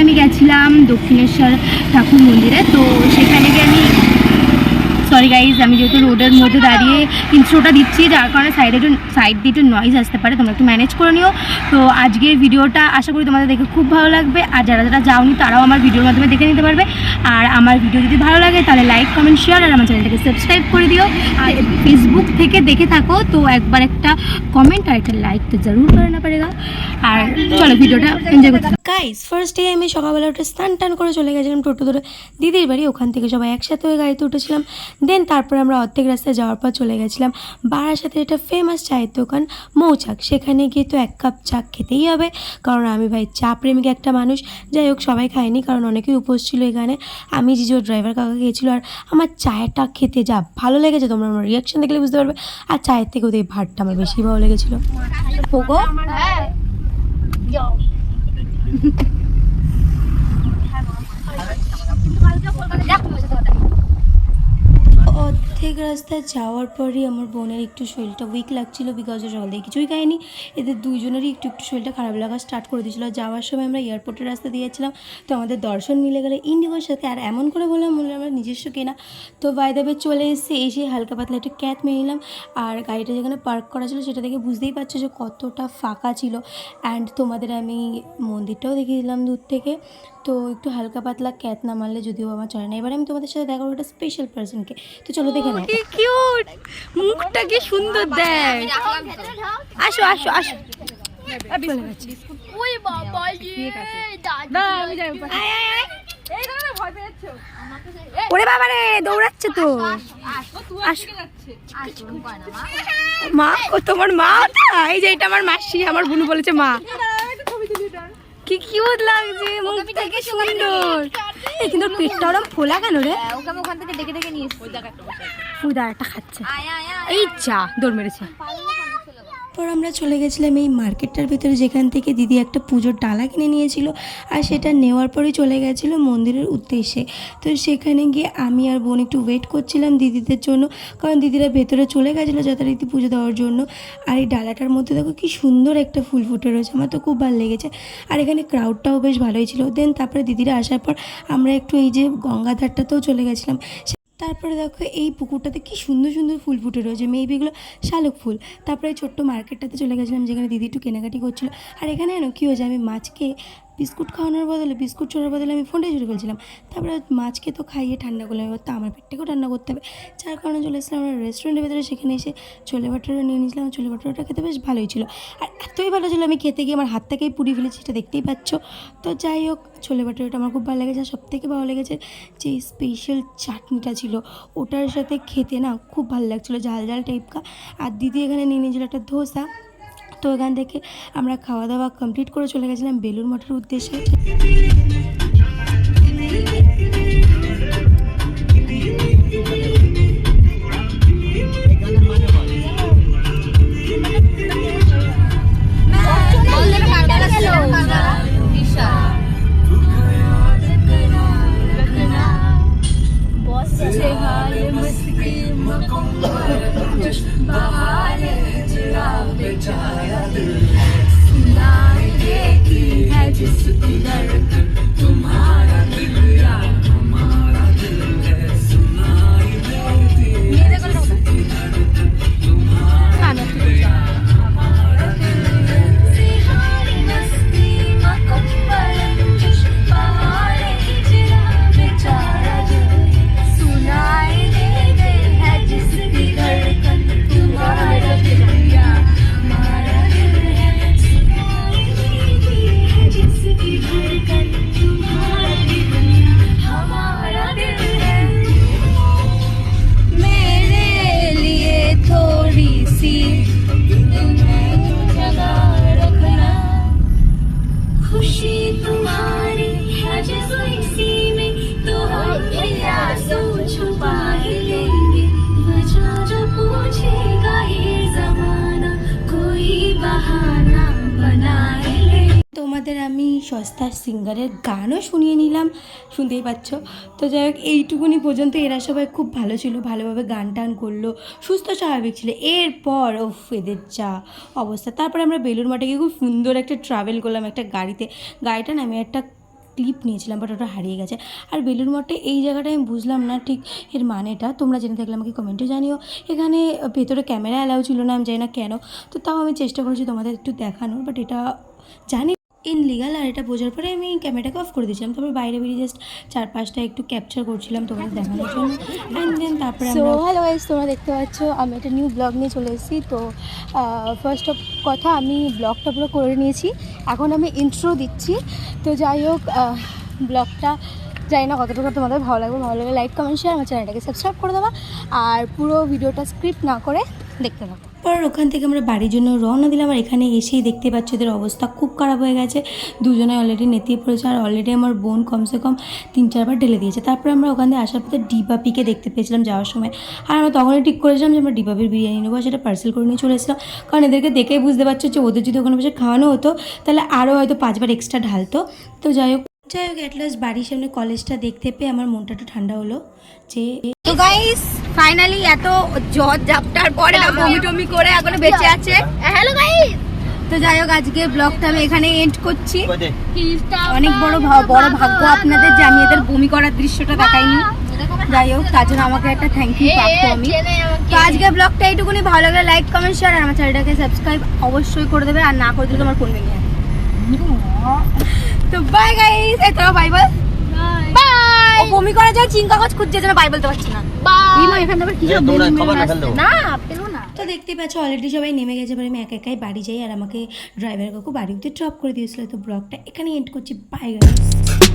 আমি গেছিলাম দক্ষিণেশ্বর ঠাকুর মন্দিরে তো সেখানে গিয়ে আমি সরি গাইজ আমি যেহেতু রোডের মধ্যে দাঁড়িয়ে ইন্ট্রোটা দিচ্ছি, যার কারণে সাইডে একটু সাইড দিয়ে একটু নয়েজ আসতে পারে, তোমরা একটু ম্যানেজ করে নিও। তো আজকের ভিডিওটা আশা করি তোমাদের দেখে খুব ভালো লাগবে, আর যারা যারা যাওনি, তারাও আমার ভিডিওর মাধ্যমে দেখে নিতে পারবে। আর আমার ভিডিও যদি ভালো লাগে, তাহলে লাইক কমেন্ট শেয়ার আর আমার চ্যানেলটাকে সাবস্ক্রাইব করে দিও। আর ফেসবুক থেকে দেখে থাকো, তো একবার একটা কমেন্ট আর একটা লাইক তো জরুর করে না পারেগা। আর চলো ভিডিওটা এনজয় করতে গাইস ফার্স্ট ডে আমি সকালবেলা উঠে স্নান টান করে চলে গেছিলাম টোটো ধরে। দিদির বাড়ি, ওখান থেকে সবাই একসাথে হয়ে গাড়িতে উঠেছিলাম। দেন তারপরে আমরা অর্ধেক রাস্তায় যাওয়ার পর চলে গেছিলাম বারাসাতে একটা ফেমাস চায়ের দোকান মৌচাক। সেখানে গিয়ে তো এক কাপ চা খেতেই হবে। কারণ আমি ভাই চা প্রেমিক একটা মানুষ। যাই হোক সবাই খায়নি কারণ অনেকেই উপোস ছিল এখানে। আমি জিজো ড্রাইভার কাকা গিয়েছিল আর আমার চায়েরটা খেতে যা ভালো লেগেছে তোমরা আমার রিয়াকশন দেখলে বুঝতে পারবে। আর চায়ের থেকে ওদের ভাতটা আমার বেশি ভালো লেগেছিলো। অর্ধেক রাস্তায় যাওয়ার পরই আমার বোনের একটু শরীরটা উইক লাগছিল বিকজ ও সকাল থেকে কিছুই খায়নি। এদের দুইজনেরই একটু একটু শরীরটা খারাপ লাগা স্টার্ট করে দিয়েছিল। যাওয়ার সময় আমরা এয়ারপোর্টের রাস্তা দিয়েছিলাম। তো আমাদের দর্শন মিলে গেলে ইন্ডিগোর সাথে। আর এমন করে বললাম, মনে আমরা নিজস্ব কেনা। তো বাইদাবে চলে এসে এসে হালকা পাতলা একটু ক্যাথ মেরে নিলাম। আর গাড়িটা যেখানে পার্ক করা ছিল সেটা দেখে বুঝতেই পারছ যে কতটা ফাঁকা ছিল। অ্যান্ড তোমাদের আমি মন্দিরটাও দেখিয়ে দিলাম দূর থেকে। তো একটু হালকা পাতলা ক্যাথ না মারলে যদিও আমার চলে না। এবার আমি তোমাদের সাথে দেখা একটা স্পেশাল পার্সনকে তো চলো দেখে নাও কি কিউট মুখটা কি সুন্দর দেখ। আসো আসো আসো। চলে বাবা আয়, আয়, আয়। ওরে বাবা রে দৌড়াচ্ছে তো। মা। ও তোমার মা? এই যে এটা আমার মাসি আমার বোন বলেছে মা। কি কিউট লাগছে মুখটা কি সুন্দর। এই কিন্তু পেটটা ওরম ফোলা কেন রে। ওকে আমি ওখান থেকে ডেকে ডেকে নিয়ে এসেছি। ফুদা একটা খাচ্ছে। এই যা দৌড় মেরেছে। পর আমরা চলে গেছিলাম এই মার্কেটটার ভিতরে, যেখান থেকে দিদি একটা পুজোর ডালা কিনে নিয়েছিল আর সেটা নেওয়ার পরেই চলে গেছিল মন্দিরের উদ্দেশ্যে। তো সেখানে গিয়ে আমি আর বোন একটু ওয়েট করছিলাম দিদিদের জন্য, কারণ দিদিরা ভেতরে চলে গেছিল যথারীতি পুজো দেওয়ার জন্য। আর এই ডালাটার মধ্যে দেখো কি সুন্দর একটা ফুল ফুটে রয়েছে, আমার তো খুব ভালো লেগেছে। আর এখানে ক্রাউডটাও বেশ ভালোই ছিল। দেন তারপরে দিদিরা আসার পর আমরা একটু এই যে গঙ্গাধারটাতেও চলে গেছিলাম। তারপরে দেখো এই পুকুরটাতে কি সুন্দর সুন্দর ফুল ফুটে রয়েছে মেবি এগুলো শালুক ফুল। তারপরে ছোট্ট মার্কেটটাতে চলে গেছিলাম, যেখানে দিদি একটু কেনাকাটি করছিল। আর এখানে কেন কী হয়েছে, আমি মাছকে বিস্কুট খাওয়ানোর বদলে, বিস্কুট ছোড়ার বদলে আমি ফোনটাই চুরি করেছিলাম। তারপরে মাছকে তো খাইয়ে ঠান্ডা করলাম, এবার তো আমার পেটটাকেও ঠান্ডা করতে হবে। যার কারণে চলে এসেছিলাম আমরা রেস্টুরেন্টের ভেতরে, সেখানে এসে ছোলে ভাটোরা নিয়ে নিয়েছিলাম। ছোলে ভাটোরাটা খেতে বেশ ভালোই ছিল। আর এতই ভালো ছিল, আমি খেতে গিয়ে আমার হাত থেকেই পুড়িয়ে ফেলেছি, সেটা দেখতেই পাচ্ছ। তো যাই হোক, ছোলে ভাটোরাটা আমার খুব ভালো লেগেছে, আর সব থেকে ভালো লেগেছে যে স্পেশাল চাটনিটা ছিল, ওটার সাথে খেতে না খুব ভালো লাগছিল, ঝাল ঝাল টাইপকা আর দিদি এখানে নিয়ে নিয়েছিল একটা ধোসা। তো এখান থেকে আমরা খাওয়া দাওয়া কমপ্লিট করে চলে গেছিলাম বেলুর মঠের উদ্দেশ্যে। সস্তার সিঙ্গারের গানও শুনিয়ে নিলাম, শুনতেই পাচ্ছ? তো যাই হোক, এইটুকুনি পর্যন্ত এরা সবাই খুব ভালো ছিল, ভালোভাবে গান টান করল, সুস্থ স্বাভাবিক ছিল। এরপর ও এদের যা অবস্থা। তারপরে আমরা বেলুর মাঠে গিয়ে খুব সুন্দর একটা ট্রাভেল করলাম একটা গাড়িতে। গাড়িটা না, আমি একটা ক্লিপ নিয়েছিলাম বাট ওটা হারিয়ে গেছে। আর বেলুর মঠে এই জায়গাটা আমি বুঝলাম না, ঠিক এর মানেটা? তোমরা জেনে থাকলে আমাকে কমেন্টে জানিও। এখানে ভেতরে ক্যামেরা অ্যালাউ ছিল না, আমি জানি না কেন। তো তাও আমি চেষ্টা করেছি তোমাদের একটু দেখানোর বাট এটা জানি ইনলিগাল আর এটা বোঝার পরে আমি ক্যামেরাটাকে অফ করে দিয়েছিলাম। তারপর বাইরে বেরিয়ে জাস্ট চার পাঁচটা একটু ক্যাপচার করছিলাম তোমাদের দেখানোর জন্য। অ্যান্ড দেন তারপরে সো হ্যালো গাইজ তোমরা দেখতে পাচ্ছ আমি একটা নিউ ব্লগ নিয়ে চলে এসেছি। তো ফার্স্ট অফ কথা আমি ব্লগটা পুরো করে নিয়েছি। এখন আমি ইন্ট্রো দিচ্ছি। তো যাই হোক ব্লগটা জানি না কতটুকু তোমাদের ভালো লাগবে। ভালো লাগলে লাইক কমেন্ট শেয়ার আমার চ্যানেলটাকে সাবস্ক্রাইব করে দেওয়া আর পুরো ভিডিওটা স্ক্রিপ্ট না করে দেখতে থাকো। পর ওখান থেকে আমরা বাড়ির জন্য রওনা দিলাম, আর এখানে এসেই দেখতে পাচ্ছি ওদের অবস্থা খুব খারাপ হয়ে গেছে। দুজনে অলরেডি নেতিয়ে পড়েছে, আর অলরেডি আমার বোন কমসে কম তিন চারবার ঢেলে দিয়েছে। তারপরে আমরা ওখান থেকে আসার পথে ডিবাপিকে দেখতে পেয়েছিলাম যাওয়ার সময়। আর আমরা তখনই ঠিক করেছিলাম যে আমরা ডিবাপির বিরিয়ানি নেব সেটা পার্সেল করে নিয়ে চলে এসেছিলাম। কারণ এদেরকে দেখেই বুঝতে পারছ যে ওদের যদি ওখানে বসে খাওয়ানো হতো, তাহলে আরও হয়তো পাঁচবার এক্সট্রা ঢালতো। তো যাই হোক যাই হোক অ্যাটলাস্ট বাড়ির সামনে কলেজটা দেখতে পেয়ে আমার মনটা একটু ঠান্ডা হলো যে তো গাইস ফাইনালি এত জ্বর ঝাপটার পরে বমি টমি করে এখনও বেঁচে আছে। হ্যালো গাইস তো যাই হোক আজকে ব্লগটা আমি এখানে এন্ড করছি। অনেক বড় ভা- বড় ভাগ্য আপনাদের যে আমি এদের বমি করার দৃশ্যটা দেখাইনি। যাই হোক তার জন্য আমাকে একটা থ্যাংক ইউ প্রাপ্ত আমি। তো আজকে ব্লগটা এইটুকুনি। ভালো লাগলে লাইক কমেন্ট শেয়ার আর আমার চ্যানেলটাকে সাবস্ক্রাইব অবশ্যই করে দেবে। আর না করে দিলে আমার ফোন ভেঙে যাবে। তো বাই গাইস এই তোরা বাই বমি করার জন্য চিন কাগজ খুঁজছে যেন বাই বলতে পারছি না। পেল না। তো দেখতে পাচ্ছ অলরেডি সবাই নেমে গেছে এবার আমি একা একাই বাড়ি যাই আর আমাকে ড্রাইভার কাকু বাড়ি অব্দি ড্রপ করে দিয়েছিল তো ব্লগটা এখানে এন্ড করছি। Bye guys